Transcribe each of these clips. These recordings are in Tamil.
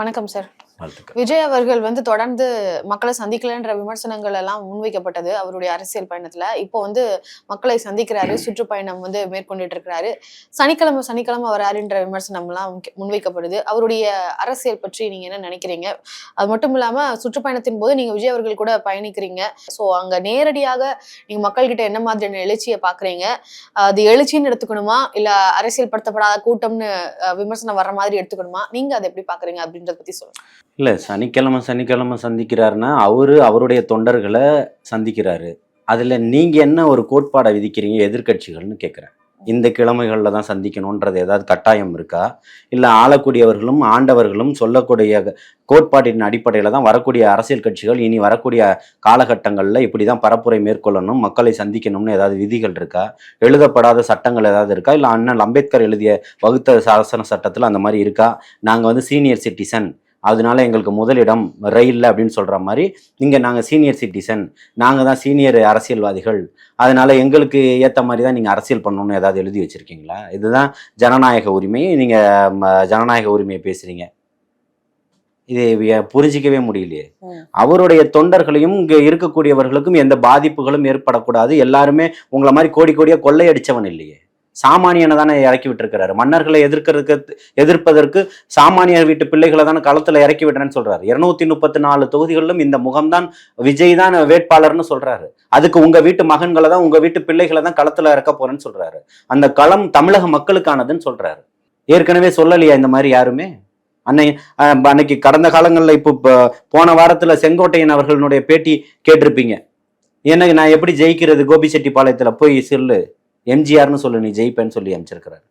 வணக்கம் சார். விஜய் அவர்கள் வந்து தொடர்ந்து மக்களை சந்திக்கலன்ற விமர்சனங்கள் எல்லாம் முன்வைக்கப்பட்டது அவருடைய அரசியல் பயணத்துல. இப்போ வந்து மக்களை சந்திக்கிறாரு சுற்றுப்பயணம் வந்து மேற்கொண்டுட்டு இருக்கிறாரு சனிக்கிழமை சனிக்கிழமை வராருன்ற விமர்சனம் எல்லாம் முன்வைக்கப்படுது. அவருடைய அரசியல் பற்றி நீங்க என்ன நினைக்கிறீங்க? அது மட்டும் இல்லாம சுற்றுப்பயணத்தின் போது நீங்க விஜய் அவர்கள் கூட பயணிக்கிறீங்க. சோ அங்க நேரடியாக நீங்க மக்கள்கிட்ட என்ன மாதிரியான எழுச்சியை பாக்குறீங்க? அது எழுச்சின்னு எடுத்துக்கணுமா? இல்ல அரசியல் படுத்தப்படாத கூட்டம்னு விமர்சனம் வர்ற மாதிரி எடுத்துக்கணுமா? நீங்க அதை எப்படி பாக்குறீங்க அப்படின்றத பத்தி சொல்லுங்க. இல்லை சனிக்கிழமை சனிக்கிழமை சந்திக்கிறாருன்னா அவரு அவருடைய தொண்டர்களை சந்திக்கிறாரு. அதில் நீங்கள் என்ன ஒரு கோட்பாடை விதிக்கிறீங்க எதிர்க்கட்சிகள்னு கேட்குறேன் இந்த கிழமைகளில் தான் சந்திக்கணுன்றது ஏதாவது கட்டாயம் இருக்கா? இல்லை ஆளக்கூடியவர்களும் ஆண்டவர்களும் சொல்லக்கூடிய கோட்பாட்டின் அடிப்படையில் தான் வரக்கூடிய அரசியல் கட்சிகள் இனி வரக்கூடிய காலகட்டங்களில் இப்படி தான் பரப்புரை மேற்கொள்ளணும் மக்களை சந்திக்கணும்னு ஏதாவது விதிகள் இருக்கா? எழுதப்படாத சட்டங்கள் ஏதாவது இருக்கா? இல்லை அண்ணன் அம்பேத்கர் எழுதிய வகுத்த சாசன சட்டத்தில் அந்த மாதிரி இருக்கா? நாங்கள் வந்து சீனியர் சிட்டிசன் அதனால எங்களுக்கு முதலிடம் ரயில்ல அப்படின்னு சொல்ற மாதிரி இங்க நாங்க சீனியர் சிட்டிசன் நாங்க தான் சீனியர் அரசியல்வாதிகள். அதனால எங்களுக்கு ஏத்த மாதிரி தான் நீங்க அரசியல் பண்ணணும்னு ஏதாவது எழுதி வச்சிருக்கீங்களா? இதுதான் ஜனநாயக உரிமை. நீங்க ம, ஜனநாயக உரிமையை பேசுறீங்க. இது புரிஞ்சிக்கவே முடியலையே. அவருடைய தொண்டர்களையும் இங்க இருக்கக்கூடியவர்களுக்கும் எந்த பாதிப்புகளும் ஏற்படக்கூடாது. எல்லாருமே உங்களை மாதிரி கோடி கோடியா கொள்ளையடிச்சவன் இல்லையே. சாமானியனை தானே இறக்கி விட்டுருக்கிறாரு. மன்னர்களை எதிர்க்கிறதுக்கு எதிர்ப்பதற்கு சாமானியர் வீட்டு பிள்ளைகளை தானே களத்தில் இறக்கி விடுறேன்னு சொல்றாரு. இருநூத்தி முப்பத்தி நாலு தொகுதிகளிலும் இந்த முகம்தான் விஜய் தான் வேட்பாளர்னு சொல்றாரு. அதுக்கு உங்க வீட்டு மகன்களை தான் உங்க வீட்டு பிள்ளைகளை தான் களத்தில் இறக்க போறேன்னு சொல்றாரு. அந்த களம் தமிழக மக்களுக்கானதுன்னு சொல்றாரு. ஏற்கனவே சொல்லலையா இந்த மாதிரி யாருமே? அன்னை அன்னைக்கு கடந்த காலங்களில் இப்போ போன வாரத்தில் செங்கோட்டையன் அவர்களுடைய பேட்டி கேட்டிருப்பீங்க. எனக்கு நான் எப்படி ஜெயிக்கிறது கோபிச்செட்டிப்பாளையத்துல போய் செல்லு. எம்ஜிஆர்னு சொல்லு நீ ஜெயிப்பேன்னு சொல்லி அமைச்சிருக்கிறார்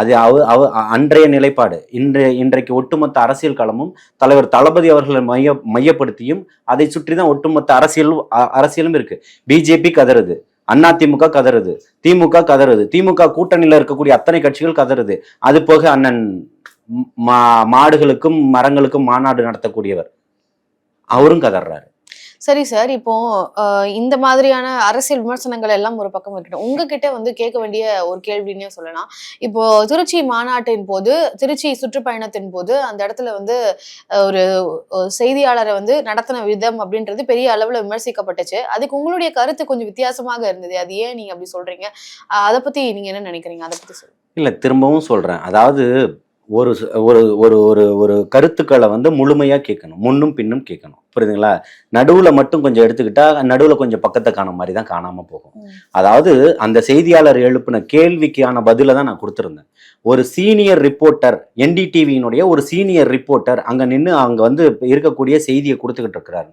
அது அவ அவ அன்றைய நிலைப்பாடு. இன்றைய இன்றைக்கு ஒட்டுமொத்த அரசியல் களமும் தலைவர் தளபதி அவர்களை மைய மையப்படுத்தியும் அதை சுற்றி தான் ஒட்டுமொத்த அரசியல் அரசியலும் இருக்கு. பிஜேபி கதறுது அதிமுக கதறுது திமுக கதறுது திமுக கூட்டணியில் இருக்கக்கூடிய அத்தனை கட்சிகள் கதறுது. அது போக அண்ணன் மா மாடுகளுக்கும் மரங்களுக்கும் மாநாடு நடத்தக்கூடியவர். அவரும் கதறாரு சரி சார் இப்போ இந்த மாதிரியான அரசியல் விமர்சனங்கள் எல்லாம் ஒரு பக்கம் இருக்கட்டும். உங்ககிட்ட வந்து கேட்க வேண்டிய ஒரு கேள்வினே சொல்லலாம். இப்போ திருச்சி மாநாட்டின் போது திருச்சி சுற்றுப்பயணத்தின் போது அந்த இடத்துல வந்து ஒரு செய்தியாளரை வந்து நடத்தின விதம் அப்படின்றது பெரிய அளவுல விமர்சிக்கப்பட்டுச்சு. அதுக்கு உங்களுடைய கருத்து கொஞ்சம் வித்தியாசமாக இருந்தது அது ஏன் நீங்க அப்படி சொல்றீங்க? அதை பத்தி நீங்க என்ன நினைக்கிறீங்க? அதை பத்தி சொல்லுங்க. இல்லை திரும்பவும் சொல்கிறேன் அதாவது ஒரு ஒரு ஒரு ஒரு ஒரு கருத்துக்களை வந்து முழுமையாக கேட்கணும். முன்னும் பின்னும் கேட்கணும். புரியுதுங்களா? நடுவில் மட்டும் கொஞ்சம் எடுத்துக்கிட்டா நடுவில் கொஞ்சம் பக்கத்தை காண மாதிரி தான் காணாமல் போகும். அதாவது அந்த செய்தியாளர் எழுப்பின கேள்விக்கான பதிலை தான் நான் கொடுத்துருந்தேன். ஒரு சீனியர் ரிப்போர்ட்டர் என்டிடிவியினுடைய ஒரு சீனியர் ரிப்போர்ட்டர் அங்கே நின்று அங்கே வந்து இருக்கக்கூடிய செய்தியை கொடுத்துக்கிட்டு இருக்கிறாரு.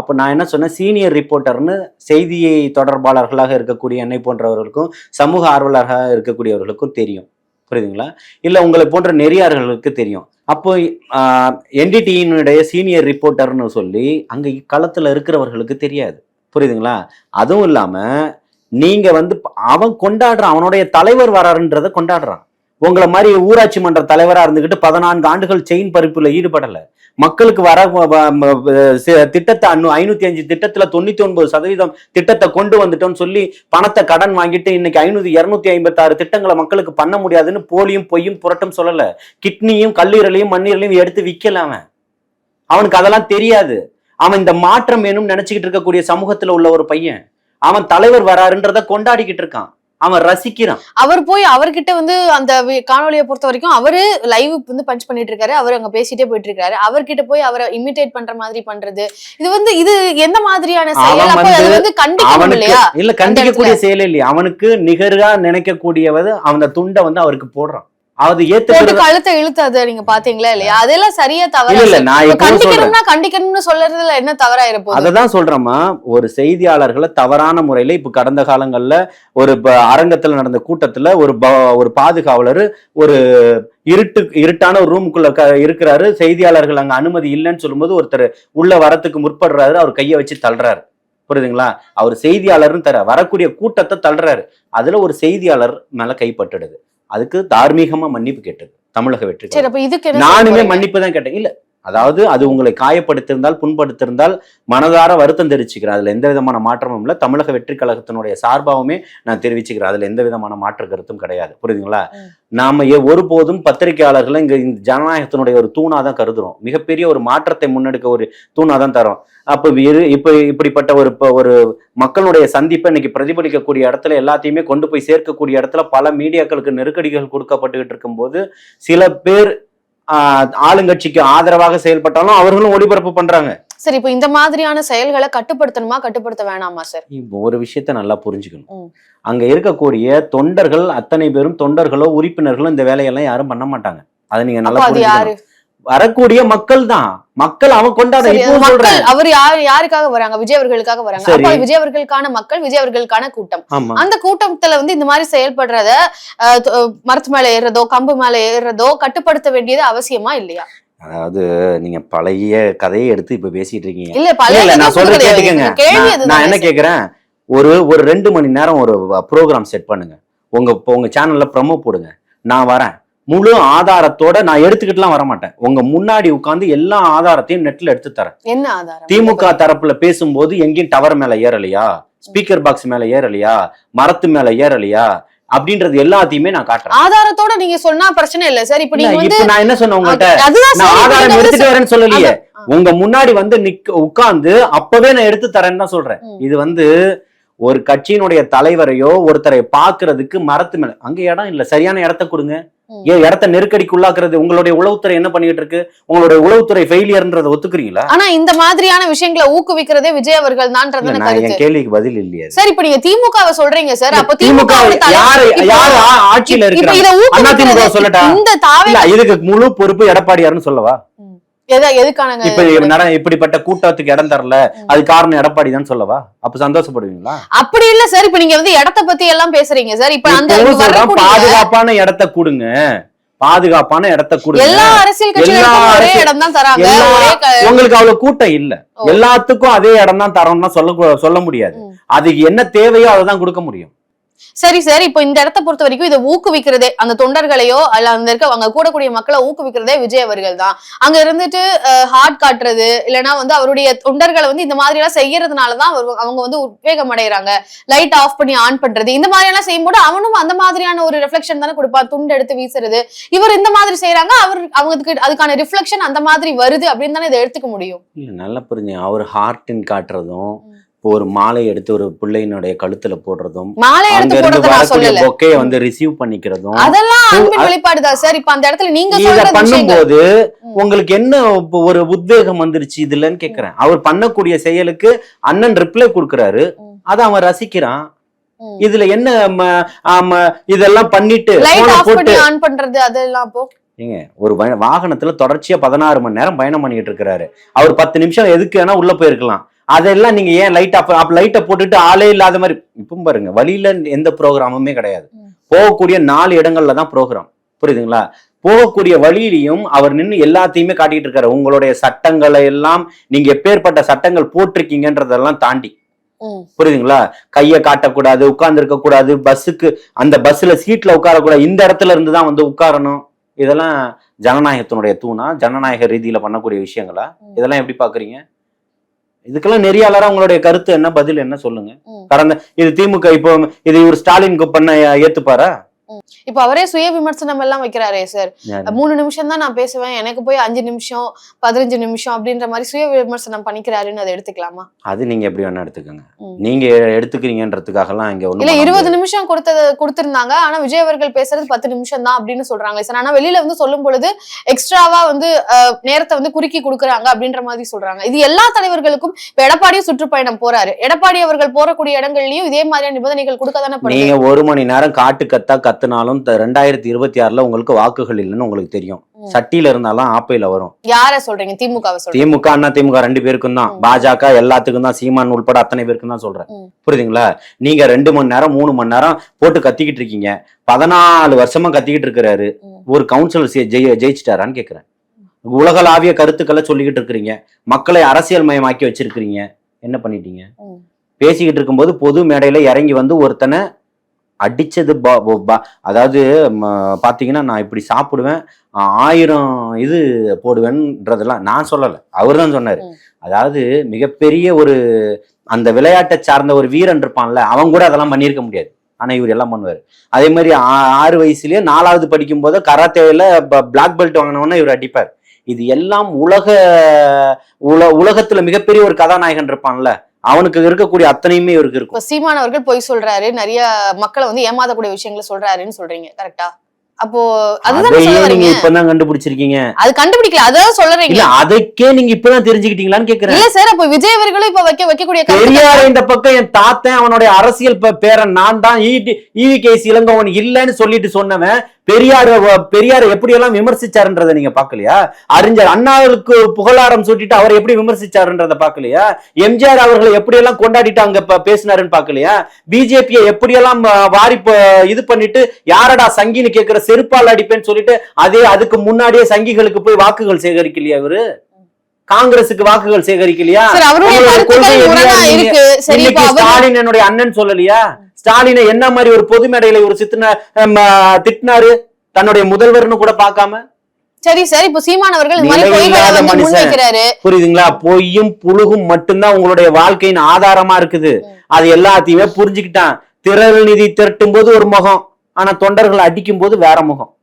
அப்போ நான் என்ன சொன்னேன்? சீனியர் ரிப்போர்ட்டர்னு செய்தியை தொடர்பாளர்களாக இருக்கக்கூடிய என்னை போன்றவர்களுக்கும் சமூக ஆர்வலராக இருக்கக்கூடியவர்களுக்கும் தெரியும். புரியுதுங்களா? இல்லை உங்களை போன்ற நெறியார்களுக்கு தெரியும். அப்போ என்டிடியினுடைய சீனியர் ரிப்போர்ட்டர்னு சொல்லி அங்கே களத்தில் இருக்கிறவர்களுக்கு தெரியாது. புரியுதுங்களா? அதுவும் இல்லாமல் நீங்கள் வந்து அவன் கொண்டாடுறான் அவனுடைய தலைவர் வராருன்றதை கொண்டாடுறான். உங்களை மாதிரி ஊராட்சி மன்ற தலைவராக இருந்துக்கிட்டு பதினான்கு ஆண்டுகள் செயின் பறிப்புல ஈடுபடலை. மக்களுக்கு வர திட்டத்தை அண்ணு ஐநூத்தி அஞ்சு திட்டத்துல தொண்ணூத்தி ஒன்பது சதவீதம் திட்டத்தை கொண்டு வந்துட்டோம்னு சொல்லி பணத்தை கடன் வாங்கிட்டு இன்னைக்கு ஐநூத்தி இருநூத்தி ஐம்பத்தாறு திட்டங்களை மக்களுக்கு பண்ண முடியாதுன்னு போலியும் பொய்யும் புரட்டும் சொல்லல. கிட்னியும் கல்லீரலையும் மண்ணீரலையும் எடுத்து விக்கல அவன். அவனுக்கு அதெல்லாம் தெரியாது. அவன் இந்த மாற்றம் வேணும்னு நினைச்சுக்கிட்டு இருக்கக்கூடிய சமூகத்துல உள்ள ஒரு பையன். அவன் தலைவர் வராருன்றத கொண்டாடிக்கிட்டு இருக்கான். அவன் ரசிக்கிறான். அவர் போய் அவர்கிட்ட வந்து அந்த காணொளியை பொறுத்த வரைக்கும் அவரு லைவ் வந்து பஞ்ச் பண்ணிட்டு இருக்காரு அவர் அங்க பேசிட்டே போயிட்டு இருக்காரு அவர்கிட்ட போய் அவரை இமிட்டேட் பண்ற மாதிரி பண்றது. இது வந்து இது எந்த மாதிரியான செயல்? அது வந்து கண்டிக்கணும் இல்லையா? இல்ல கண்டிக்கக்கூடிய செயல் இல்லையா. அவனுக்கு நிகரா நினைக்கக்கூடியவது அந்த துண்டை வந்து அவருக்கு போடுறான். அது ஏத்துக்கிறது கழுத்தை இழுத்து நீங்க பாத்தீங்களா இல்லையா? அதெல்லாம் சரியா தவறா இல்ல நான் கண்டிக்கணும்னா கண்டிக்கணும்னு சொல்றதுல என்ன தவறா இருப்போம் அததான் சொல்றேம்மா. ஒரு செய்தியாளர்களை தவறான முறையில இப்ப கடந்த காலங்கள்ல ஒரு அரங்கத்துல நடந்த கூட்டத்துல ஒரு ஒரு பாதுகாவலர் ஒரு இருட்டு இருட்டான ஒரு ரூமுக்குள்ள இருக்கிறாரு. செய்தியாளர்கள் அங்க அனுமதி இல்லைன்னு சொல்லும்போது ஒருத்தர் உள்ள வரத்துக்கு முற்படுறாரு. அவர் கையை வச்சு தள்ளுறாரு. புரியுதுங்களா? அவர் செய்தியாளர்னு தர வரக்கூடிய கூட்டத்தை தள்ளுறாரு. அதுல ஒரு செய்தியாளர் மேல கைப்பட்டுடுது அதுக்கு தார்மீகமா மன்னிப்பு கேட்டது தமிழக வெற்றி சரி அப்ப இதுக்கு என்ன நானுமே? மன்னிப்பு தான் கேட்டேன் இல்ல அதாவது அது உங்களை காயப்படுத்திருந்தால் புண்படுத்திருந்தால் மனதார வருத்தம் தெரிவிச்சுக்கிறேன். அதுல எந்த விதமான மாற்றமும் இல்லை. தமிழக வெற்றி கழகத்தினுடைய சார்பாகவுமே நான் தெரிவிச்சுக்கிறேன். அதுல எந்த விதமான மாற்று கருத்தும் கிடையாது. புரியுதுங்களா. நாம ஒருபோதும் பத்திரிகையாளர்களை இங்க இந்த ஜனநாயகத்தினுடைய ஒரு தூணா தான் கருதுறோம். மிகப்பெரிய ஒரு மாற்றத்தை முன்னெடுக்க ஒரு தூணா தான் தரோம். அப்ப இரு இப்ப இப்படிப்பட்ட ஒரு இப்ப ஒரு மக்களுடைய சந்திப்பை இன்னைக்கு பிரதிபலிக்கக்கூடிய இடத்துல எல்லாத்தையுமே கொண்டு போய் சேர்க்கக்கூடிய இடத்துல பல மீடியாக்களுக்கு நெருக்கடிகள் கொடுக்கப்பட்டுக்கிட்டு இருக்கும்போது சில பேர் ஆளுங்கட்சிக்கு ஆதரவாக செயல்பட்டாலும் அவர்களும் ஒளிபரப்பு பண்றாங்க. சரி இப்போ இந்த மாதிரியான செயல்களை கட்டுப்படுத்தணுமா கட்டுப்படுத்த வேணாமா சார்? இப்போ ஒரு விஷயத்த நல்லா புரிஞ்சுக்கணும். அங்க இருக்கக்கூடிய தொண்டர்கள் அத்தனை பேரும் தொண்டர்களோ உறுப்பினர்களோ இந்த வேலையெல்லாம் யாரும் பண்ண மாட்டாங்க. அதை நீங்க நல்லா. வரக்கூடிய மக்கள் தான். மக்கள் அவன் கொண்டாட மக்கள் அவர் யார் யாருக்காக வராங்க? விஜய் அவர்களுக்காக வராங்க. அப்போ விஜய் அவர்களுக்கான மக்கள் விஜய் அவர்களுக்கான கூட்டம். அந்த கூட்டத்துல வந்து இந்த மாதிரி செயல்படுறத மரத்து மேல ஏறுறதோ கம்பு மேல ஏறுறதோ கட்டுப்படுத்த வேண்டியது அவசியமா இல்லையா? அதாவது நீங்க பழைய கதையை எடுத்து இப்ப பேசிட்டு இருக்கீங்க. இல்ல பழைய நான் சொல்றேன். கேட்டுக்கங்க. நான்- என்ன கேக்குறேன்? ஒரு ஒரு ரெண்டு மணி நேரம் ஒரு ப்ரோக்ராம் செட் பண்ணுங்க. உங்க உங்க சேனல்ல ப்ரமோ போடுங்க. நான் வரேன். முழு ஆதாரத்தோட நான் எடுத்துக்கிட்டுலாம் வர மாட்டேன் உங்க முன்னாடி உட்கார்ந்து எல்லா ஆதாரத்தையும் நெட்ல எடுத்து தரேன். என்ன ஆதாரம்? திமுக தரப்புல பேசும்போது எங்கேயும் டவர் மேல ஏறலையா? ஸ்பீக்கர் பாக்ஸ் மேல ஏறலையா? மரத்து மேல ஏறலையா? அப்படின்றது எல்லாத்தையுமே நான் காட்டுறேன். ஆதாரத்தோட நீங்க சொன்னா பிரச்சனை இல்ல. சார் இப்ப நீங்க வந்து நான் என்ன சொன்னேன் உங்கள்கிட்ட அதுதான் நான் ஆதாரம் எடுத்துட்டு வரேன்னு சொல்லலையே. உங்க முன்னாடி வந்து நிக்க உட்கார்ந்து அப்பவே நான் எடுத்து தரேன்னு தான் சொல்றேன். இது வந்து ஒரு கட்சியினுடைய தலைவரையோ ஒருத்தரை பாக்குறதுக்கு மரத்து மேல அங்க இடம் இல்ல. சரியான இடத்த கொடுங்க. ஏன் இடத்த நெருக்கடிக்குள்ளாக்குறது உங்களுடைய உளவுத்துறை என்ன பண்ணிட்டு இருக்கு உங்களுடைய உளவுத்துறை ஃபெயிலியர்ன்றதை ஒத்துக்கிறீங்களா? ஆனா இந்த மாதிரியான விஷயங்களை ஊக்குவிக்கிறதே விஜய் அவர்கள் என் கேள்விக்கு பதில் இல்லையா சார் இப்ப நீங்க திமுகவை சொல்றீங்க சார். அப்ப திமுக யாரு யாரு ஆட்சியில சொல்லட்டா? இந்த இதுக்கு முழு பொறுப்பு எடப்பாடியாருன்னு சொல்லவா? எதுக்கானங்க? இப்ப நட இப்படிப்பட்ட கூட்டத்துக்கு இடம் தரல அது காரணம் எடப்பாடி தான் சொல்லவா? அப்ப சந்தோஷப்படுவீங்களா? அப்படி இல்ல சார் இப்ப நீங்க வந்து இடத்த பத்தி எல்லாம் பேசுறீங்க சார். இப்ப அந்த பாதுகாப்பான இடத்த கொடுங்க. பாதுகாப்பான இடத்த கொடுங்க. எல்லா அரசியல் உங்களுக்கு அவ்வளவு கூட்டம் இல்ல. எல்லாத்துக்கும் அதே இடம் தான் தரோம்னா சொல்ல சொல்ல முடியாது. அதுக்கு என்ன தேவையோ அதை தான் கொடுக்க முடியும். சரி சார் இப்போ இந்த இடத்த பொறுத்த வரைக்கும் இதை ஊக்குவிக்கிறதே அந்த தொண்டர்களையோ அல்ல அந்த இருக்க அங்க கூடக்கூடிய மக்களை ஊக்குவிக்கிறதே விஜய் அவர்கள் தான். அங்க இருந்துட்டு ஹார்ட் காட்டுறது இல்லைன்னா வந்து அவருடைய தொண்டர்களை வந்து இந்த மாதிரி எல்லாம் செய்யறதுனாலதான் அவங்க வந்து உத்வேகம் அடைகிறாங்க லைட் ஆஃப் பண்ணி ஆன் பண்றது இந்த மாதிரி எல்லாம் செய்யும்போது அவனும் அந்த மாதிரியான ஒரு ரிஃப்ளெக்ஷன் தானே கொடுப்பான். துண்டு எடுத்து வீசுறது. இவர் இந்த மாதிரி செய்யறாங்க அவர் அவங்களுக்கு அதுக்கான ரிஃப்ளெக்ஷன் அந்த மாதிரி வருது அப்படின்னு தானே இதை எடுத்துக்க முடியும். நல்லா புரிஞ்சு அவர் ஹார்டின் காட்டுறதும் ஒரு மாலை எடுத்து ஒரு பிள்ளையினுடைய கழுத்துல போடுறதும் மாலை எடுத்து போடுறத நான் வரக்கூடிய சொல்லல. பொக்கைய வந்து ரிசீவ் பண்ணிக்கிறதும் அதெல்லாம் அன்பின் அது- வெளிப்பாடுதான். சார் இப்ப அந்த இடத்துல நீங்க சொல்ற பண்ணும்போது. உங்களுக்கு என்ன ஒரு உத்வேகம் வந்துருச்சு இதுலன்னு கேக்குறேன். அவர் பண்ணக்கூடிய செயலுக்கு அண்ணன் ரிப்ளை கொடுக்கறாரு. அத அவன் ரசிக்கிறான். இதுல என்ன இதெல்லாம் பண்ணிட்டு ஆன் பண்றது அதெல்லாம் அப்போ ஏங்க ஒரு வாகனத்துல தொடர்ச்சியா பதினாறு மணி நேரம் பயணம் பண்ணிட்டு இருக்கிறாரு. அவர் பத்து நிமிஷம் எதுக்கு வேணா உள்ள போயிருக்கலாம். அதெல்லாம் நீங்க ஏன் லைட் ஆஃப் அப்ப லைட்டை போட்டுட்டு ஆளே இல்லாத மாதிரி இப்போ பாருங்க வழியில எந்த ப்ரோக்ராமுமே கிடையாது. போகக்கூடிய நாலு இடங்கள்ல தான் ப்ரோக்ராம் புரியுதுங்களா? போகக்கூடிய வழியிலையும் அவர் நின்னு எல்லாத்தையுமே காட்டிட்டு இருக்காரு. உங்களுடைய சட்டங்களை எல்லாம் நீங்க எப்பேற்பட்ட சட்டங்கள் போட்டிருக்கீங்கன்றதெல்லாம் தாண்டி. புரியுதுங்களா? கையை காட்டக்கூடாது உட்கார்ந்து இருக்க கூடாது பஸ்ஸுக்கு அந்த பஸ்ல சீட்ல உட்காரக்கூடாது. இந்த இடத்துல இருந்து தான் வந்து உட்காரணும். இதெல்லாம் ஜனநாயகத்தினுடைய தூணா? ஜனநாயக ரீதியில பண்ணக்கூடிய விஷயங்களா. இதெல்லாம் எப்படி பாக்குறீங்க? இதுக்கெல்லாம் நெறியாளரா உங்களுடைய கருத்து என்ன பதில் என்ன சொல்லுங்க. கடந்த இது திமுக இப்போ இது இவர் ஸ்டாலினுக்கு பண்ண ஏத்துப்பாரா இப்ப அவரே சுய விமர்சனம் எல்லாம் வைக்கிறாரே சார்? மூணு நிமிஷம் தான் நான் பேசுவேன். எனக்கு போய் அஞ்சு நிமிஷம் பதினஞ்சு நிமிஷம் அப்படின்ற மாதிரி சுய விமர்சனம் பண்ணிக்கிறாருன்னு அதை எடுத்துக்கலாமா? அது நீங்க எப்படி வேணா எடுத்துக்கோங்க. நீங்க எடுத்துக்கிறீங்கன்றதுக்காகலாம் இங்க இல்ல இருபது நிமிஷம் கொடுத்தது கொடுத்திருந்தாங்க. ஆனா விஜய் அவர்கள் பேசுறது பத்து நிமிஷம் தான் அப்படின்னு சொல்றாங்க சார். ஆனா வெளியில வந்து சொல்லும் பொழுது எக்ஸ்ட்ராவா வந்து நேரத்தை வந்து குறுக்கி கொடுக்குறாங்க அப்படின்ற மாதிரி சொல்றாங்க. இது எல்லா தலைவர்களுக்கும் இப்ப எடப்பாடியும் சுற்றுப்பயணம் போறாரு. எடப்பாடி அவர்கள் போறக்கூடிய இடங்கள்லயும் இதே மாதிரியான நிபந்தனைகள் கொடுக்க தானே நீங்க ஒரு மணி நேரம் காட்டு கத்தா கத்துனாலும் த- ரெண்டாயிரத்தி இருபத்தி ஆறுல உங்களுக்கு வாக்குகள் இல்லைன்னு உங்களுக்கு தெரியும். சட்டியில இருந்தாலும் ஆப்பையில வரும். யார சொல்றீங்க? சொல்றீங்க? திமுக அண்ணா திமுக ரெண்டு பேருக்கும் தான். பாஜக எல்லாத்துக்கும் தான். சீமான் உள்பட அத்தனை பேருக்கும் தான் சொல்றேன். புரியுதுங்களா? நீங்க ரெண்டு மணி நேரம் மூணு மணி நேரம் போட்டு கத்திக்கிட்டு இருக்கீங்க. பதினாலு வருஷமா கத்திக்கிட்டு இருக்கிறாரு. ஒரு கவுன்சிலர் ஜெய ஜெயிச்சிட்டாரான்னு கேக்குறேன். உலகளாவிய கருத்துக்களை சொல்லிக்கிட்டு இருக்கிறீங்க. மக்களை அரசியல் மயமாக்கி வச்சிருக்கிறீங்க. என்ன பண்ணிட்டீங்க. பேசிக்கிட்டு இருக்கும்போது பொது மேடையில இறங்கி வந்து ஒருத்தனை அடிச்சது அதாவது ம, பாத்தீங்கன்னா நான் இப்படி சாப்பிடுவேன் ஆயிரம் இது போடுவேன்றதெல்லாம் நான் சொல்லலை. அவர் தான் சொன்னாரு. அதாவது மிகப்பெரிய ஒரு அந்த விளையாட்டை சார்ந்த ஒரு வீரன் இருப்பான்ல அவன் கூட அதெல்லாம் பண்ணியிருக்க முடியாது. ஆனா இவர் எல்லாம் பண்ணுவார். அதே மாதிரி ஆ- ஆறு வயசுலயே நாலாவது படிக்கும் போது கராத்தேல பிளாக் பெல்ட் வாங்கினவொன்னே இவர் அடிப்பார். இது எல்லாம் உலக உல உலகத்துல மிகப்பெரிய ஒரு கதாநாயகன் இருப்பான்ல. அவனுக்கு இருக்கக்கூடிய அத்தனையுமே இவருக்கு இருக்கும். சீமான் அவர்கள் பொய் சொல்றாரு நிறைய மக்களை வந்து ஏமாத்தக்கூடிய விஷயங்களை சொல்றாருன்னு சொல்றீங்க கரெக்டா அப்போ அதுதான் நீங்க இப்பதான் கண்டுபிடிச்சிருக்கீங்க. அது கண்டுபிடிக்கல அதான் சொல்றீங்க இல்ல அதுக்கே நீங்க இப்பதான் தெரிஞ்சுக்கிட்டீங்களான்னு கேக்குறேன். இல்ல சார் அப்ப விஜய் அவர்களும் இப்ப வைக்க வைக்கக்கூடிய பெரியார் இந்த பக்கம் என் தாத்தன் அவனுடைய அரசியல் பேரன் நான் தான் ஈவி கேஸ் இளங்கோவன் இல்லைன்னு சொல்லிட்டு சொன்னவன். பெரியார் பெரியார் எப்படி எல்லாம் விமர்சிச்சாருன்றத நீங்க பாக்கலையா அறிஞர் அண்ணாவுக்கு புகழாரம் சூட்டிட்டு அவர் எப்படி விமர்சிச்சாருன்றத பாக்கலையா எம்ஜிஆர் அவர்களை எப்படி எல்லாம் கொண்டாடிட்டு அங்க பேசினாருன்னு பாக்கலையா பிஜேபியை எப்படி எல்லாம் அஹ், வாரி இது பண்ணிட்டு யாரடா சங்கின்னு கேக்குற செருப்பால் அடிப்பேன்னு சொல்லிட்டு அதே அதுக்கு முன்னாடியே சங்கிகளுக்கு போய் வாக்குகள் சேகரிக்கலையா இவரு? காங்கிரசுக்கு வாக்குகள் சேகரிக்கலையா? கொள்கை அவர் என்னுடைய அண்ணன் சொல்லலையா? ஸ்டாலினை என்ன மாதிரி ஒரு பொது மேடையில ஒரு சித்தின திட்டினாரு? தன்னுடைய முதல்வர்னு கூட பார்க்காம? சரி சார். இப்ப சீமான் அவர்கள் புரியுதுங்களா? பொய்யும் புழுகும் மட்டும்தான் உங்களுடைய வாழ்க்கையின் ஆதாரமா இருக்குது. அது எல்லாத்தையுமே புரிஞ்சுக்கிட்டான். திரள் நிதி திரட்டும் போது ஒரு முகம் ஆனா தொண்டர்களை அடிக்கும் போது வேற முகம்.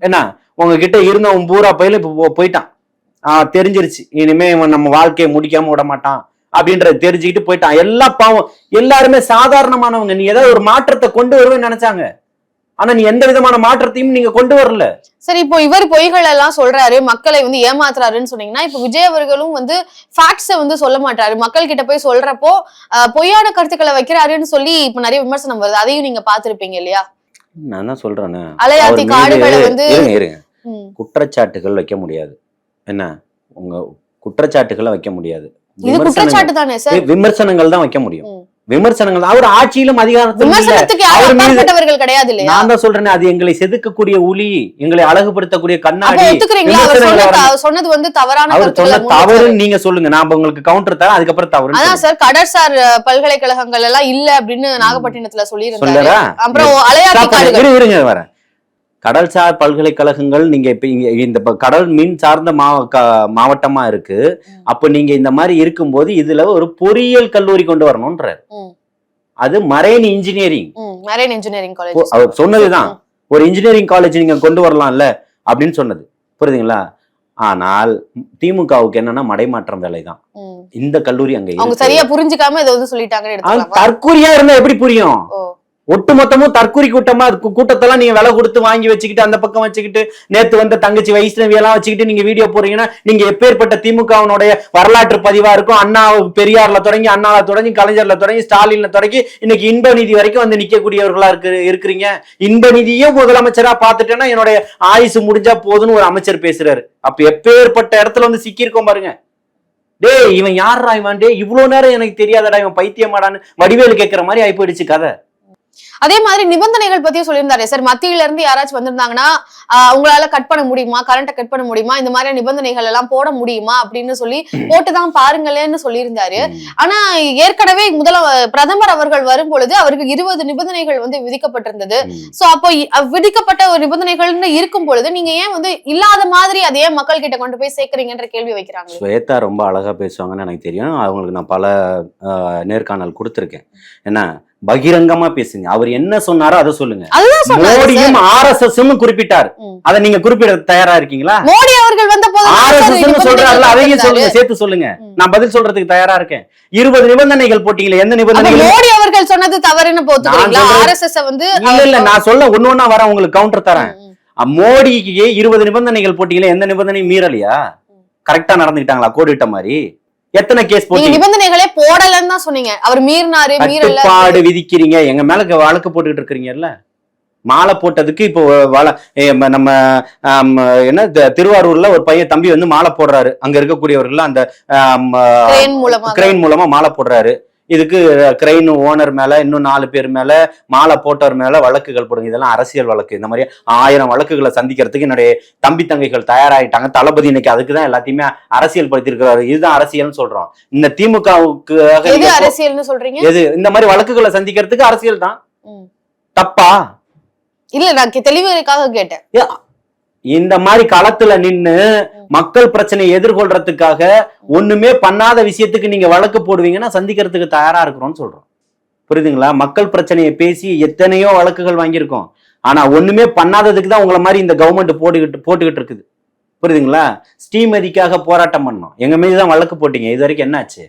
என்ன? உங்ககிட்ட இருந்தவன் பூரா பயில இப்ப போயிட்டான். ஆஹ் தெரிஞ்சிருச்சு. இனிமே இவன் நம்ம வாழ்க்கையை முடிக்காம விட மாட்டான். அப்படின்றத தெரிஞ்சுக்கிட்டு போயிட்டான். எல்லா பாவம் எல்லாருமே சாதாரணமானவங்க. நீ ஏதாவது ஒரு மாற்றத்தை கொண்டு வருவேன்னு நினைச்சாங்க. ஆனா நீ எந்த விதமான மாற்றத்தையும் நீங்க கொண்டு வரல. சரி இப்போ இவர் பொய்கள் எல்லாம் சொல்றாரு மக்களை வந்து ஏமாத்துறாருன்னு சொன்னீங்கன்னா இப்ப விஜய் அவர்களும் வந்து ஃபேக்ட்ஸ வந்து சொல்ல மாட்டாரு. மக்கள் கிட்ட போய் சொல்றப்போ பொய்யான கருத்துக்களை வைக்கிறாருன்னு சொல்லி இப்ப நிறைய விமர்சனம் வருது. அதையும் நீங்க பாத்திருப்பீங்க இல்லையா? நான் தான் சொல்றேன்னு? அலையாத்தி காடுகளை வந்து குற்றச்சாட்டுகள் வைக்க முடியாது. என்ன? உங்க குற்றச்சாட்டுகளை வைக்க முடியாது. விமர்சனங்கள். தானே சார் வி- விமர்சனங்கள் தான் வைக்க முடியும். விமர்சனங்கள். அவர் ஆட்சியிலும் அப்பாற்பட்டவர்கள் கிடையாது நான் தான் சொல்றேனே அது எங்களை செதுக்கக்கூடிய உளி எங்களை அழகுபடுத்தக்கூடிய கண்ணாடி. சொன்னது வந்து தவறான அவர் சொன்ன தவறு. நீங்க சொல்லுங்க. நான் உங்களுக்கு கவுண்டர் தரேன் அதுக்கப்புறம் தவறு அதான் சார் கடற்சார் பல்கலைக்கழகங்கள் எல்லாம் இல்ல அப்படின்னு நாகப்பட்டினத்துல சொல்லியிருந்தாரு. சொல்லறா? அப்புறம். இரு, இருங்க வரேன். கடல்சார் பல்கலைக்கழகங்கள் நீங்க இப்ப இங்க இந்த கடல் மீன் சார்ந்த மாவட்டமா இருக்கு. அப்ப நீங்க இந்த மாதிரி இருக்கும்போது இதுல ஒரு பொறியியல் கல்லூரி கொண்டு வரணும்ன்ற. அது marine engineering. Marine engineering college அவர் சொன்னதுதான். ஒரு இன்ஜினியரிங் காலேஜ் நீங்க கொண்டு வரலாம்ல அப்படின்னு சொன்னது. புரியுதுங்களா? ஆனால் திமுகவுக்கு என்னன்னா மடைமாற்றம் வேலை தான் இந்த கல்லூரி அங்க. சரியா புரிஞ்சுக்காம இதை வந்து சொல்லிட்டாங்கன்னு அவன் எடுத்துக்கலாமா? தற்கூரியா இருந்தா எப்படி புரியும்? ஒட்டுமொத்தமும் தற்குறி தற்கூரி கூட்டமா இருக்கு. கூட்டத்தெல்லாம் நீங்க விலை கொடுத்து வாங்கி வச்சுக்கிட்டு அந்த பக்கம் வச்சுக்கிட்டு நேத்து வந்த தங்கச்சி வைஷ்ணவி எல்லாம் வச்சுக்கிட்டு நீங்க வீடியோ போறீங்கன்னா நீங்க எப்பேற்பட்ட திமுகவனுடைய வரலாற்று பதிவா இருக்கும். அண்ணா பெரியார்ல தொடங்கி அண்ணால தொடங்கி கலைஞர்ல தொடங்கி ஸ்டாலின்ல தொடங்கி இன்னைக்கு இன்ப நிதி வரைக்கும் வந்து நிக்கக்கூடியவர்களா இருக்கு இருக்கிறீங்க. இன்ப நிதியும் முதலமைச்சரா பார்த்துட்டேன்னா என்னுடைய ஆயுசு முடிஞ்சா போதுன்னு ஒரு அமைச்சர் பேசுறாரு. அப்ப எப்பேற்பட்ட இடத்துல வந்து சிக்கியிருக்கோம் பாருங்க. டேய் இவன் யாரா இவன்? டே இவ்வளவு நேரம் எனக்கு தெரியாதடா இவன் பைத்தியமாடான்னு வடிவேலு கேட்கிற மாதிரி ஆயி போயிடுச்சு கதை. அதே மாதிரி நிபந்தனைகள் பத்தியும் சொல்லியிருந்தாரு. சார் மத்தியில இருந்து யாராச்சும் வந்திருந்தாங்கன்னா உங்களால கட் பண்ண முடியுமா? கரண்ட்டை கட் பண்ண முடியுமா? இந்த மாதிரி நிபந்தனைகள் எல்லாம் போட முடியுமா? அப்படின்னு சொல்லி போட்டுதான் பாருங்களேன்னு சொல்லியிருந்தாரு. ஆனா ஏற்கனவே முதல பிரதமர் அவர்கள் வரும் பொழுது அவருக்கு இருபது நிபந்தனைகள் வந்து விதிக்கப்பட்டிருந்தது. சோ அப்போ விதிக்கப்பட்ட ஒரு நிபந்தனைகள்னு இருக்கும் பொழுது நீங்க ஏன் வந்து இல்லாத மாதிரி அதை ஏன் மக்கள் கிட்ட கொண்டு போய் சேர்க்கறீங்கன்ற கேள்வி வைக்கிறாங்க? ஸ்வேதா ரொம்ப அழகா பேசுவாங்கன்னு எனக்கு தெரியும். அவங்களுக்கு நான் பல நேர்காணல் கொடுத்துருக்கேன். என்ன? பகிரங்கமா பேசுங்க. அவர் என்ன சொன்னாரோ அதை சொல்லுங்க. மோடியும் ஆர் எஸ் எஸ் குறிப்பிட்டார். அதை நீங்க குறிப்பிட தயாரா இருக்கீங்களா? மோடி அவர்கள் வந்த போது ஆர் எஸ் எஸ் சொல்றாருல அதையும் சொல்லுங்க சேர்த்து சொல்லுங்க. நான் பதில் சொல்றதுக்கு தயாரா இருக்கேன். இருபது நிபந்தனைகள் போட்டீங்களே எந்த அப்ப நிபந்தனைகள்? மோடி அவர்கள் சொன்னது தவறுன்னு போத்துக்கிறீங்களா நான் சொல்றது- ஆர்எஸ்எஸ் வந்து இல்ல இல்ல நான் சொல்ல ஒண்ணு ஒண்ணா வரேன் உங்களுக்கு கவுண்டர் தரேன். மோடிக்கு இருபது நிபந்தனைகள் போட்டீங்களே எந்த நிபந்தனையும் மீறலையா? கரெக்டா நடந்துக்கிட்டாங்களா? கோடிட்ட மாதிரி? எத்தனை கேஸ் போட்டீங்க? நிபந்தனைகளே போடலன்னு தான் சொன்னீங்க. அவர் மீறினாரு கட்டுப்பாடு விதிக்கிறீங்க. எங்க மேல வழக்கு போட்டுக்கிட்டு இருக்கிறீங்கல்ல? மாலை போட்டதுக்கு இப்போ நம்ம என்ன திருவாரூர்ல ஒரு பையன் தம்பி வந்து மாலை போடுறாரு. அங்க இருக்கக்கூடியவர்கள் அந்த கிரெயின் மூலமா மாலை போடுறாரு. இதுக்கு கிரெயின் ஓனர் மேல இன்னும் நாலு பேர் மேல மாலை போட்டவர் மேல வழக்குகள் போடுங்க. இதெல்லாம் அரசியல் வழக்கு. இந்த மாதிரி ஆயிரம் வழக்குகளை சந்திக்கிறதுக்கு என்னுடைய தம்பி தங்கைகள் தயாராயிட்டாங்க. தளபதி இன்னைக்கு அதுக்கு தான் எல்லாத்தையுமே அரசியல் படுத்திருக்கிறாரு இதுதான் அரசியல்னு சொல்றோம். இந்த திமுகவுக்கு அரசியல்னு சொல்றீங்க? எது? இந்த மாதிரி வழக்குகளை சந்திக்கிறதுக்கு அரசியல் தான். தப்பா? இல்ல நான் தெளிவுக்காக கேட்டேன். இந்த மாதிரி களத்துல நின்னு மக்கள் பிரச்சனையை எதிர்கொள்றதுக்காக ஒண்ணுமே பண்ணாத விஷயத்துக்கு நீங்க வழக்கு போடுவீங்கன்னா சந்திக்கிறதுக்கு தயாரா இருக்கிறோம்னு சொல்றோம். புரியுதுங்களா? மக்கள் பிரச்சனையை பேசி எத்தனையோ வழக்குகள் வாங்கியிருக்கோம். ஆனா ஒண்ணுமே பண்ணாததுக்கு தான் உங்களை மாதிரி இந்த கவர்மெண்ட் போட்டுக்கிட்டு போட்டுக்கிட்டு இருக்குது. புரியுதுங்களா? ஸ்ரீமதிக்காக போராட்டம் பண்ணோம். எங்க மீது தான் வழக்கு போட்டீங்க. இது வரைக்கும் என்னாச்சு?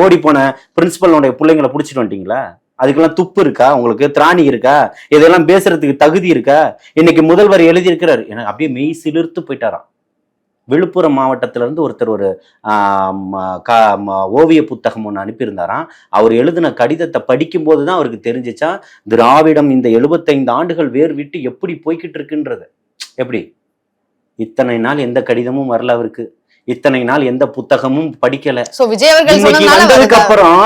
ஓடி போன பிரின்சிபலோடைய பிள்ளைங்களை பிடிச்சிட்டு வந்துட்டீங்களா? அதுக்கெல்லாம் துப்பு இருக்கா? உங்களுக்கு திராணி இருக்கா? இதெல்லாம் பேசுறதுக்கு தகுதி இருக்கா? இன்னைக்கு முதல்வர் எழுதியிருக்கிறார். எனக்கு அப்படியே மெய் சிலிர்த்து போயிட்டாராம். விழுப்புரம் மாவட்டத்துல இருந்து ஒருத்தர் ஒரு க- ஓவிய புத்தகம் ஒன்று அனுப்பியிருந்தாராம். அவர் எழுதின கடிதத்தை படிக்கும்போது தான் அவருக்கு தெரிஞ்சிச்சா திராவிடம் இந்த எழுபத்தைந்து ஆண்டுகள் வேர் விட்டு எப்படி போய்கிட்டு இருக்குன்றது. எப்படி? இத்தனை நாள் எந்த கடிதமும் வரல அவருக்கு. இத்தனை நாள் எந்த புத்தகமும் படிக்கல. வந்ததுக்கு? அப்புறம்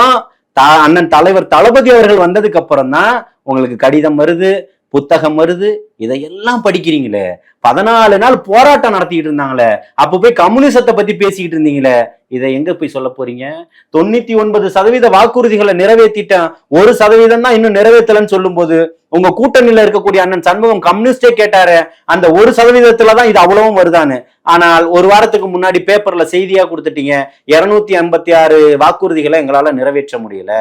அண்ணன் தலைவர் தளபதி அவர்கள் வந்ததுக்கு அப்புறம் தான் உங்களுக்கு கடிதம் வருது. புத்தகம் வருது இதையெல்லாம் படிக்கிறீங்களே? பதினாலு நாள் போராட்டம் நடத்திட்டு இருந்தாங்களே? அப்போ போய் கம்யூனிசத்தை பத்தி பேசிக்கிட்டு இருந்தீங்களே? இதை எங்க போய் சொல்ல போறீங்க? தொண்ணூத்தி ஒன்பது சதவீத வாக்குறுதிகளை நிறைவேற்றிட்டேன் ஒரு சதவீதம் தான் இன்னும் நிறைவேற்றலன்னு சொல்லும்போது உங்க கூட்டணியில இருக்கக்கூடிய அண்ணன் சண்முகம் கம்யூனிஸ்டே கேட்டாரு அந்த ஒரு சதவீதத்துல தான் இது அவ்வளவும் வருதான்னு. ஆனால் ஒரு வாரத்துக்கு முன்னாடி பேப்பர்ல செய்தியா கொடுத்துட்டீங்க இருநூத்தி ஐம்பத்தி ஆறு வாக்குறுதிகளை எங்களால நிறைவேற்ற முடியல.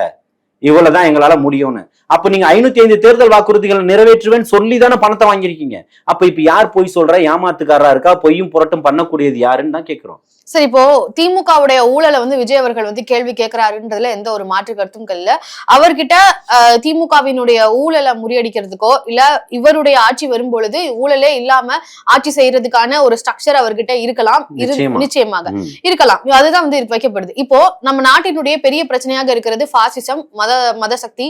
இவ்வளவுதான் எங்களால முடியும்னு. அப்ப நீங்க ஐநூத்தி ஐந்து தேர்தல் வாக்குறுதிகளை நிறைவேற்றுவேன்னு சொல்லி தானே பணத்தை வாங்கியிருக்கீங்க. அப்ப இப்ப யார் பொய் சொல்ற? ஏமாத்துக்காரரா இருக்கா? பொய்யும் புரட்டும் பண்ணக்கூடியது யாருன்னு தான் கேக்குறோம். சரி இப்போ திமுகவுடைய ஊழலை வந்து விஜய் அவர்கள் வந்து கேள்வி கேட்கிறாருன்றதுல எந்த ஒரு மாற்று கருத்தும் இல்ல. அவர்கிட்ட திமுகவினுடைய ஊழலை முறியடிக்கிறதுக்கோ இல்ல இவருடைய ஆட்சி வரும்பொழுது ஊழலே இல்லாம ஆட்சி செய்யறதுக்கான ஒரு ஸ்ட்ரக்சர் அவர்கிட்ட இருக்கலாம். இரு- நிச்சயமா. நிச்சயமாக. இருக்கலாம். அதுதான் வந்து வைக்கப்படுது. இப்போ நம்ம நாட்டினுடைய பெரிய பிரச்சனையாக இருக்கிறது பாசிசம் மத மத சக்தி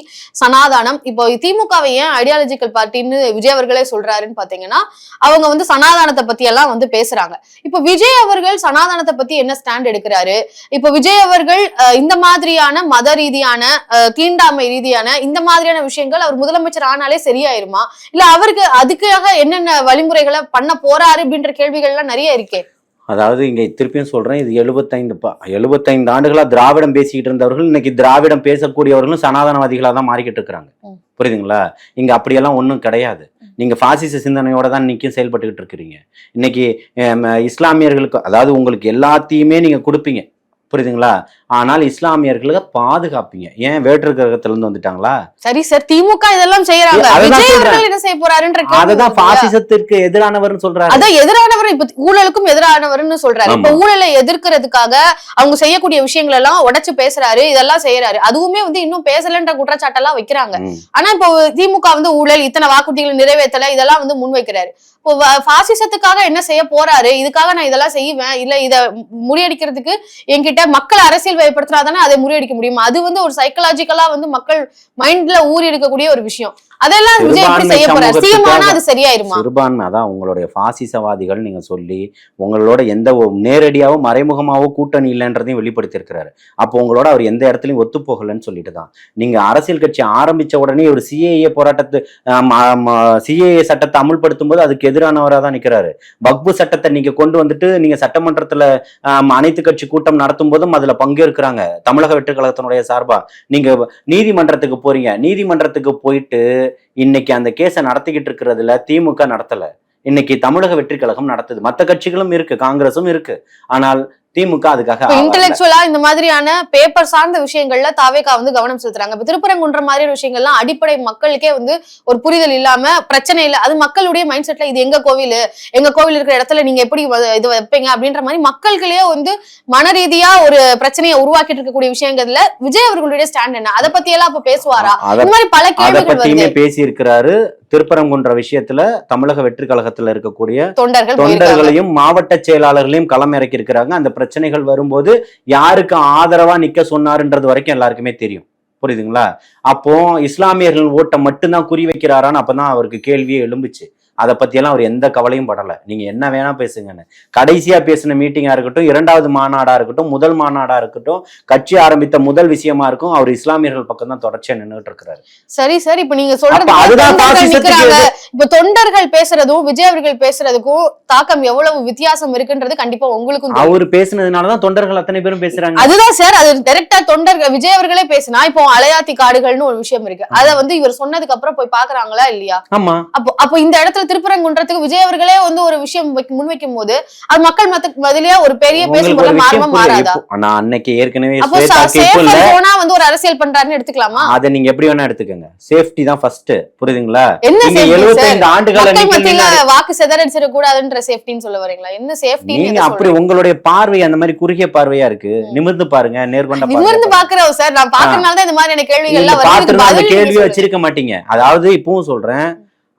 சனாதானம் இப்போ திமுகவை ஏன் ஐடியாலஜிக்கல் பார்ட்டின்னு விஜய் அவர்களே சொல்றாருன்னு பாத்தீங்கன்னா அவங்க வந்து சனாதானத்தை பத்தி எல்லாம் வந்து பேசுறாங்க. இப்போ விஜய் அவர்கள் சனாதானத்தை பத்தி என்ன ஸ்டாண்ட் எடுக்கிறாரு? இப்போ விஜய் அவர்கள் இந்த மாதிரியான மத ரீதியான அஹ், தீண்டாமை ரீதியான இந்த மாதிரியான விஷயங்கள் அவர் முதலமைச்சர் ஆனாலே சரியாயிருமா? இல்ல அவருக்கு அதுக்காக என்னென்ன வழிமுறைகளை பண்ண போறாரு அப்படின்ற கேள்விகள்லாம் நிறைய இருக்கே. அதாவது இங்க திருப்பியும் சொல்றேன் இது எழுபத்தைந்து ப- எழுபத்தைந்து ஆண்டுகளா திராவிடம் பேசிக்கிட்டு இருந்தவர்கள் இன்னைக்கு திராவிடம் பேசக்கூடியவர்களும் சனாதனவாதிகளா தான் மாறிக்கிட்டு இருக்கிறாங்க. புரியுதுங்களா? இங்க அப்படியெல்லாம் ஒண்ணும் கிடையாது. நீங்க பாசிச சிந்தனையோட தான் இன்னைக்கும் செயல்பட்டுக்கிட்டு இருக்கிறீங்க. இன்னைக்கு இஸ்லாமியர்களுக்கு அதாவது உங்களுக்கு எல்லாத்தையுமே நீங்க கொடுப்பீங்க. புரியுதுங்களா? ஆனால் இஸ்லாமியர்களுக்கு பாதுகாப்பீங்க. ஏன் வேற்று கிரகத்துல இருந்து வந்துட்டாங்களா? சரி சார் திமுக இதெல்லாம் செய்யறாங்க அதுதான் என்ன செய்ய போறாருன்ற கேள்வி அதுதான்? பாசிசத்திற்கு எதிரானவர்னு சொல்றாரு. அதான் எதிரானவர் இப்ப ஊழலுக்கும் எதிரானவர்னு சொல்றாரு. இப்ப. ஊழலை எதிர்க்கிறதுக்காக அவங்க செய்யக்கூடிய விஷயங்கள் எல்லாம் உடைச்சு பேசுறாரு இதெல்லாம் செய்யறாரு அதுவுமே வந்து இன்னும் பேசலன்ற குற்றச்சாட்டெல்லாம் வைக்கிறாங்க. ஆனா இப்போ திமுக வந்து ஊழல் இத்தனை வாக்குறுதிகளை நிறைவேற்றல இதெல்லாம் வந்து முன்வைக்கிறாரு. பாசிசத்துக்காக என்ன செய்ய போறாரு? இதுக்காக நான் இதெல்லாம் செய்வேன். இல்ல இத முறியடிக்கிறதுக்கு என்கிட்ட மக்கள் அரசியல் வயப்படுத்தினாதானே அதை முறியடிக்க முடியும்? அது வந்து ஒரு சைக்கலாஜிக்கலா வந்து மக்கள் மைண்ட்ல ஊறி இருக்கக்கூடிய ஒரு விஷயம். அதெல்லாம் விஜய் எப்படி செய்ய போறாரு? சமூகத்துக்காக- அது சரியாயிருமா? சிறுபான்மை அதான் உங்களுடைய பாசிசவாதிகள் நீங்க சொல்லி உங்களோட எந்த நேரடியாவோ மறைமுகமாவோ கூட்டணி இல்லைன்றதையும் வெளிப்படுத்தியிருக்கிறாரு. அப்போ உங்களோட அவர் எந்த இடத்துலயும் ஒத்து போகலன்னு சொல்லிட்டு தான் நீங்க அரசியல் கட்சி ஆரம்பிச்ச உடனே ஒரு சிஏஏ போராட்டத்து சிஏஏ சட்டத்தை அமுல்படுத்தும் போது அதுக்கு எதிரானவராக தான் நிக்கிறாரு. வக்பு சட்டத்தை நீங்க கொண்டு வந்துட்டு நீங்க சட்டமன்றத்துல அனைத்து கட்சி கூட்டம் நடத்தும் போதும் அதுல பங்கேற்கிறாங்க. தமிழக வெற்றி கழகத்தினுடைய சார்பா. நீங்க நீதிமன்றத்துக்கு போறீங்க. நீதிமன்றத்துக்கு போயிட்டு இன்னைக்கு அந்த கேஸை நடத்திக்கிட்டு இருக்கிறதுல திமுக நடத்தலை. இன்னைக்கு தமிழக வெற்றி கழகம் நடத்துது. மத்த கட்சிகளும் இருக்கு காங்கிரஸும் இருக்கு. ஆனால் திமுக அதுக்காக. இன்டெலெக்சுவலா இந்த மாதிரியான பேப்பர் சார்ந்த விஷயங்கள்ல தாவேகா வந்து கவனம் செலுத்துறாங்க. இப்ப திருப்பரங்குன்ற மாதிரியான விஷயங்கள்லாம் அடிப்படை மக்களுக்கே வந்து ஒரு புரிதல் இல்லாம பிரச்சனை இல்ல. அது மக்களுடைய மைண்ட் செட்ல இது எங்க கோவில்? எங்க கோவில் இருக்கிற இடத்துல நீங்க எப்படி இது வைப்பீங்க? அப்படின்ற மாதிரி மக்களுக்குள்ளேயே வந்து மன ரீதியா ஒரு பிரச்சனையை உருவாக்கிட்டு இருக்கக்கூடிய விஷயங்கள்ல விஜய் அவர்களுடைய ஸ்டாண்ட் என்ன? அதை பத்தி எல்லாம் அப்ப பேசுவாரா? இந்த மாதிரி பல கேள்விகள் பேசி இருக்கிறாரு திருப்பரங்குன்ற விஷயத்துல தமிழக வெற்றி கழகத்துல இருக்கக்கூடிய தொண்டர்களையும் மாவட்ட செயலாளர்களையும் களம் இறக்கி இருக்கிறாங்க அந்த பிரச்சனைகள் வரும்போது யாருக்கு ஆதரவா நிக்க சொன்னாருன்றது வரைக்கும் எல்லாருக்குமே தெரியும். புரியுதுங்களா? அப்போ இஸ்லாமியர்கள் ஓட்டை மட்டும்தான் குறி வைக்கிறாரான்னு அப்பதான் அவருக்கு கேள்வியே எழும்புச்சு. அதை பத்தியெல்லாம் அவர் எந்த கவலையும் படல. நீங்க என்ன வேணா பேசுங்கன்னு. கடைசியா பேசின மீட்டிங்கா இருக்கட்டும் இரண்டாவது மாநாடா இருக்கட்டும் முதல் மாநாடா இருக்கட்டும் கட்சி ஆரம்பித்த முதல் விஷயமா இருக்கும் அவர் இஸ்லாமியர்கள் பக்கம் தான் தொடர்ச்சியா நின்றுட்டு இருக்கிறாரு. சரி சரி. இப்ப நீங்க சொல்றது. இப்ப தொண்டர்கள் பேசுறதும் விஜய் அவர்கள் பேசுறதுக்கும் தாக்கம் எவ்வளவு வித்தியாசம் இருக்குன்றது கண்டிப்பா உங்களுக்கும். அவர் பேசினதுனாலதான் தொண்டர்கள் அத்தனை பேரும் பேசுறாங்க. அதுதான் சார் அது டைரக்டா தொண்டர்கள் விஜய் அவர்களே பேசினா இப்போ அலையாத்தி காடுகள்னு ஒரு விஷயம் இருக்கு. அத வந்து இவர் சொன்னதுக்கு அப்புறம் போய் பாக்குறாங்களா இல்லையா? ஆமா. அப்போ அப்போ இந்த இடத்துல திருப்பரங்குன்றத்துக்கு விஜய் அவர்களே வந்து ஒரு விஷயம் வைக்க- முன்வைக்கும் போது அது மக்கள் மத்த பதிலே ஒரு பெரிய பேசும் உங்களுக்கு ஒரு பொருளா விஷயம் மாறுமா. மாறாதா? நான் அன்னைக்கு ஏற்கனவே போனா வந்து ஒரு அரசியல் பண்றாருன்னு எடுத்துக்கலாமா? அதை நீங்க எப்படி வேணா எடுத்துக்கோங்க. சேஃப்டி தான் ஃபர்ஸ்ட் புரியுதுங்களா? என்ன நீங்க சேஃப்டி சார் 75 ஆண்டுகால மக்கள் நிக்கீங்க மத்தியில வாக்கு சிதறடிச்சிட கூடாதுன்ற சேஃப்டின்னு சொல்ல வரீங்களா? என்ன சேஃப்டி நீங்க அப்படி உங்களுடைய பார்வை அந்த மாதிரி குறுகிய பார்வையா இருக்கு? நிமிர்ந்து பாருங்க நேர்கொண்ட நிமிர்ந்து பாக்குறோம் சார் நான் பாக்குறதுனால தான் இந்த மாதிரியான கேள்விகள் எல்லாம் வருது. சொல்லுங்க. வச்சிருக்க மாட்டீங்க. அதாவது இப்பவும் சொல்றேன்.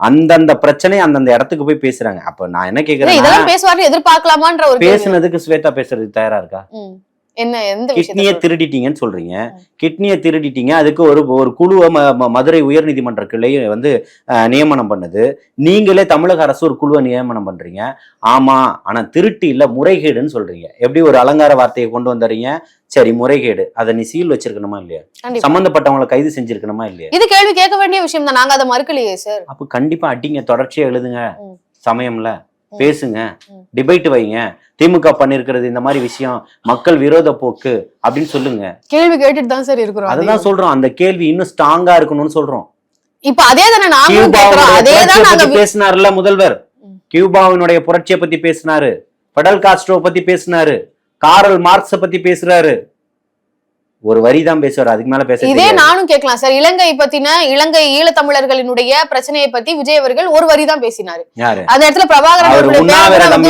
அந்தந்த பிரச்சனை அந்தந்த இடத்துக்கு போய் பேசுறாங்க. அப்ப நான் என்ன கேக்குறேன் இதெல்லாம் பேசுவார்னு எதிர்பார்க்கலாமான்ற ஒரு. பேசுனதுக்கு ஸ்வேதா பேசுறதுக்கு தயாரா இருக்கா. என்ன எந்த கிட்னியை திருடிட்டீங்கன்னு சொல்றீங்க. கிட்னியை திருடிட்டீங்க. அதுக்கு ஒரு ஒரு குழுவை மதுரை உயர்நீதிமன்ற கிளையை வந்து நியமனம் பண்ணுது. நீங்களே தமிழக அரசு ஒரு குழுவை நியமனம் பண்றீங்க. ஆமா ஆனா திருட்டு இல்ல முறைகேடுன்னு சொல்றீங்க. எப்படி ஒரு அலங்கார வார்த்தையை கொண்டு வந்துறீங்க? சரி முறைகேடு. அதை நீ சீல் வச்சிருக்கணுமா இல்லையா? சம்பந்தப்பட்டவங்களை கைது செஞ்சிருக்கணுமா இல்லையா? இது கேள்வி கேட்க வேண்டிய விஷயம் தான் நாங்க அதை மறுக்கலையே சார் அப்ப கண்டிப்பா அடிங்க தொடர்ச்சியா எழுதுங்க. சமயம்ல. பேசுங்க. டிபேட் வைங்க. திமுக பண்ணிருக்கிறது இந்த மாதிரி விஷயம் மக்கள் விரோத போக்கு அப்படின்னு சொல்லுங்க. கேள்வி கேட்டுட்டு தான் சார் இருக்கிறோம். அதுதான் சொல்றோம். அந்த கேள்வி இன்னும் ஸ்ட்ராங்கா இருக்கணும்னு சொல்றோம். இப்ப அதே தானே நாங்களும் கேக்குறோம். அதே தான் நாங்க பேசினார்ல முதல்வர். கியூபாவினுடைய புரட்சியை பத்தி பேசினாரு. ஃபெடல் காஸ்ட்ரோ பத்தி பேசினாரு. காரல் மார்க்ஸ பத்தி பேசுறாரு. ஒரு வரி தான் பேசுவாரு அதுக்கு மேல பேச இதே. நானும் கேட்கலாம் சார். இலங்கை பத்தின இலங்கை ஈழத்தமிழர்களினுடைய பிரச்சனையை பத்தி விஜய் அவர்கள் ஒரு வரி தான் பேசினாரு. அந்த இடத்துல பிரபாகரன் கூட உண்ணாவிரதம்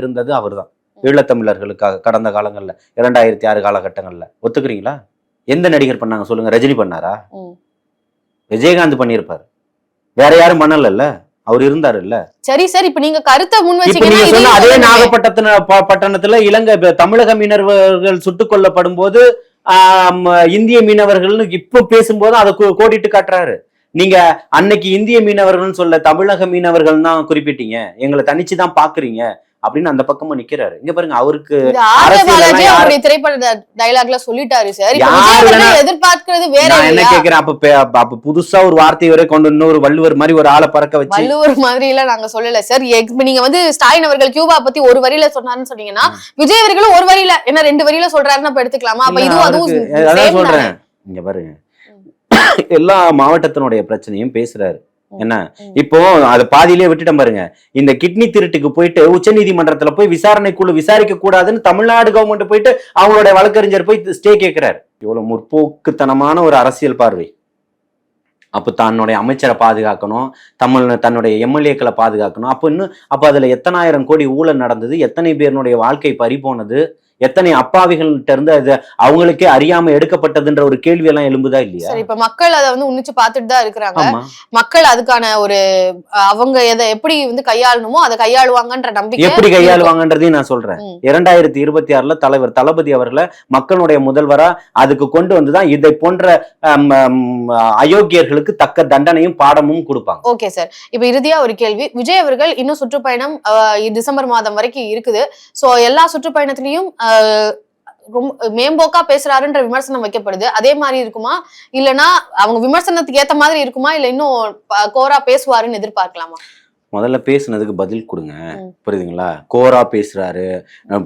இருந்தது அவர்தான். ஈழத்தமிழர்களுக்காக கடந்த காலங்கள்ல இரண்டாயிரத்தி ஆறு காலகட்டங்கள்ல. ஒத்துக்கிறீங்களா? எந்த நடிகர் பண்ணாங்க சொல்லுங்க. ரஜினி பண்ணாரா. விஜயகாந்த் பண்ணியிருப்பாரு. வேற யாரும் பண்ணலல்ல? அவர் இருந்தாருல்ல. சரி சார் இப்ப நீங்க கருத்தை முன் வச்சீங்கன்னா அதே ப- பட்டணத்துல இலங்கை தமிழக மீனவர்கள் சுட்டுக் கொல்லப்படும் போது இந்திய மீனவர்கள்னு இப்ப பேசும்போது அதை கோடிட்டு காட்டுறாரு. நீங்க அன்னைக்கு இந்திய மீனவர்கள்னு சொல்ல தமிழக மீனவர்கள் தான் குறிப்பிட்டீங்க. எங்களை தனிச்சு தான் பாக்குறீங்க. அப்படின்னு அந்த பக்கமா நிக்கிறாரு. இங்க பாருங்க அவருக்கு அவருடைய திரைப்பட டைலாக்ல சொல்லிட்டாரு சார். எதிர்பார்க்கிறது வேற என்ன கேக்குறேன் அப்ப அப்ப- புதுசா ஒரு வார்த்தை வரை கொண்டு இன்னொரு வள்ளுவர் மாதிரி ஒரு ஆளை பறக்க வச்சு வள்ளுவர் மாதிரி எல்லாம் நாங்க சொல்லல சார். நீங்க வந்து ஸ்டாலின் அவர்கள் கியூபா பத்தி ஒரு வரியில சொன்னாருன்னு சொன்னீங்கன்னா விஜய் அவர்களும் ஒரு வரியில என்ன ரெண்டு வரியில சொல்றாருன்னு அப்ப எடுத்துக்கலாமா? அப்ப இதுவும் அதுவும்? சொல்றேன். இங்க பாருங்க. எல்லா மாவட்டத்தினுடைய பிரச்சனையும் பேசுறாரு. என்ன. இப்போ அது பாதியிலே விட்டுட்டேன் பாருங்க. இந்த கிட்னி திருட்டுக்கு போயிட்டு உச்சநீதிமன்றத்துல போய் விசாரணை குழு விசாரிக்க கூடாதுன்னு தமிழ்நாடு கவர்மெண்ட் போயிட்டு அவங்களுடைய வழக்கறிஞர் போய் ஸ்டே கேட்கிறாரு இவ்வளவு முற்போக்குத்தனமான ஒரு அரசியல் பார்வை. அப்போ தன்னுடைய அமைச்சரை பாதுகாக்கணும் தமிழ் தன்னுடைய எம்எல்ஏக்களை பாதுகாக்கணும். அப்போ இன்னும் அப்போ அதுல எத்தனாயிரம் கோடி ஊழல் நடந்தது எத்தனை பேருடைய வாழ்க்கை பறி போனது எத்தனை அப்பாவிகள்கிட்ட இருந்து அது அவங்களுக்கே அறியாம எடுக்கப்பட்டதுன்ற ஒரு கேள்வி எல்லாம் எழும்புதா இல்லையா? சரி இப்ப மக்கள் அதை வந்து உன்னிச்சு பார்த்துட்டு தான் இருக்கிறாங்க. மக்கள் அதுக்கான ஒரு அவங்க எதை எப்படி வந்து கையாளணுமோ அதை கையாளுவாங்கன்ற நம்பிக்கை எப்படி கையாளுவாங்கன்றதையும் நான் சொல்றேன். இரண்டாயிரத்தி இருபத்தி ஆறுல தலைவர் தளபதி அவர்களை மக்களுடைய முதல்வரா அதுக்கு கொண்டு வந்துதான் இதை போன்ற அயோக்கியர்களுக்கு தக்க தண்டனையும் பாடமும் கொடுப்பாங்க. Okay sir. இப்ப இறுதியா ஒரு கேள்வி. விஜய் அவர்கள் இன்னும் சுற்றுப்பயணம் டிசம்பர் மாதம் வரைக்கும் இருக்குது. சோ எல்லா சுற்றுப்பயணத்திலையும் ரொம்ப மேம்போக்கா பேசுறாருன்ற விமர்சனம் வைக்கப்படுது. அதே மாதிரி இருக்குமா? இல்லனா அவங்க விமர்சனத்துக்கு ஏத்த மாதிரி இருக்குமா? இல்ல இன்னும் கோரா பேசுவாருன்னு எதிர்பார்க்கலாமா? முதல்ல பேசுனதுக்கு பதில் கொடுங்க. புரியுதுங்களா? கோரா பேசுறாரு.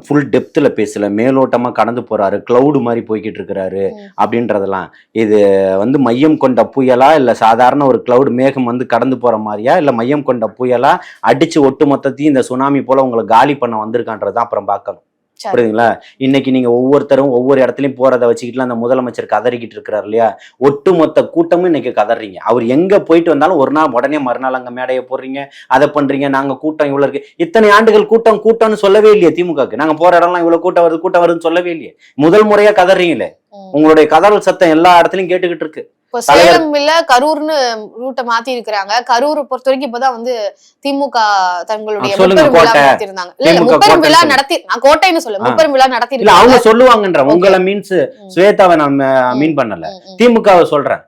ஃபுல் டெப்த்ல பேசல. மேலோட்டமா கடந்து போறாரு. கிளவுடு மாதிரி போய்கிட்டு இருக்கிறாரு. அப்படின்றதெல்லாம். இது வந்து மையம் கொண்ட புயலா? இல்ல சாதாரண ஒரு கிளவுடு மேகம் வந்து கடந்து போற மாதிரியா? இல்ல மையம் கொண்ட புயலா? அடிச்சு ஒட்டு மொத்தத்தையும் இந்த சுனாமி போல உங்களை காலி பண்ண வந்திருக்கான்றதான் அப்புறம் பார்க்கணும். புரியுதுங்களா? இன்னைக்கு நீங்க ஒவ்வொருத்தரும் ஒவ்வொரு இடத்துலயும் போறதை வச்சுக்கிட்டு அந்த முதலமைச்சர் கதறிக்கிட்டு இருக்கிறார் இல்லையா? ஒட்டுமொத்த கூட்டமும் இன்னைக்கு கதறீங்க. அவர் எங்க போயிட்டு வந்தாலும் ஒரு நாள் உடனே மறுநாள் அங்க மேடையை போடுறீங்க அதை பண்றீங்க நாங்க கூட்டம் இவ்வளவு இருக்கு. இத்தனை ஆண்டுகள் கூட்டம் கூட்டம்னு சொல்லவே இல்லையே திமுகக்கு நாங்க போற இடம்லாம் இவ்வளவு கூட்டம் வருது கூட்டம் வருதுன்னு சொல்லவே இல்லையே. முதல் முறையா கதறீங்களே. உங்களுடைய கதறல் சத்தம் எல்லா இடத்துலயும் கேட்டுக்கிட்டு இருக்கு இப்போ. சேலம் இல்ல கரூர்னு ரூட்டை மாத்தி இருக்கிறாங்க கரூர் பொறுத்த வரைக்கும் இப்பதான் வந்து திமுக தங்களுடைய முப்பெரும் விழா. நடத்திருந்தாங்க இல்ல முப்பெரும் விழா. நடத்தி நான் கோட்டைன்னு சொல்ல. முப்பெரும் விழா நடத்தி இல்ல அவங்க சொல்லுவாங்கன்ற உங்களை மீன்ஸ். ஸ்வேதாவை நான். மீன் பண்ணல. திமுகவை சொல்றேன்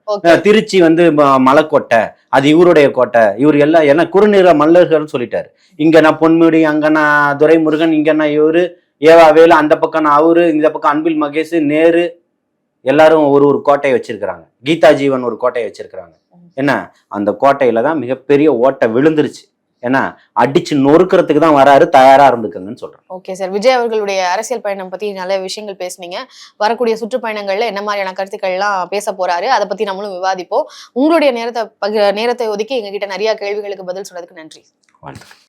திருச்சி வந்து மலைக்கோட்டை அது இவருடைய கோட்டை இவர் எல்லாம் என்ன குறுநிற மல்லர்கள்னு சொல்லிட்டாரு இங்க நான் பொன்முடி அங்க நான் துரைமுருகன் இங்க நான் இவரு ஏவா வேலு அந்த பக்கம் நான் அவரு இந்த பக்கம் அன்பில் மகேஷ் நேரு எல்லாரும் ஒரு ஒரு கோட்டையை வச்சிருக்கிறாங்க. கீதா ஜீவன் ஒரு கோட்டையை வச்சிருக்கிறாங்க. என்ன? அந்த கோட்டையில தான் மிகப்பெரிய ஓட்டை விழுந்துருச்சு. ஏன்னா அடிச்சு நொறுக்கிறதுக்கு தான் வராரு தயாரா இருந்துக்கங்கன்னு சொல்றேன். ஓகே சார் விஜய் அவர்களுடைய அரசியல் பயணம் பத்தி நிறைய விஷயங்கள் பேசுனீங்க. வரக்கூடிய சுற்றுப்பயணங்கள்ல என்ன மாதிரியான கருத்துக்கள்லாம் பேச போறாரு அதை பத்தி நம்மளும் விவாதிப்போம். உங்களுடைய நேரத்தை நேரத்தை ஒதுக்கி எங்ககிட்ட நிறைய கேள்விகளுக்கு பதில் சொன்னதுக்கு நன்றி. வாழ்த்துக்கள்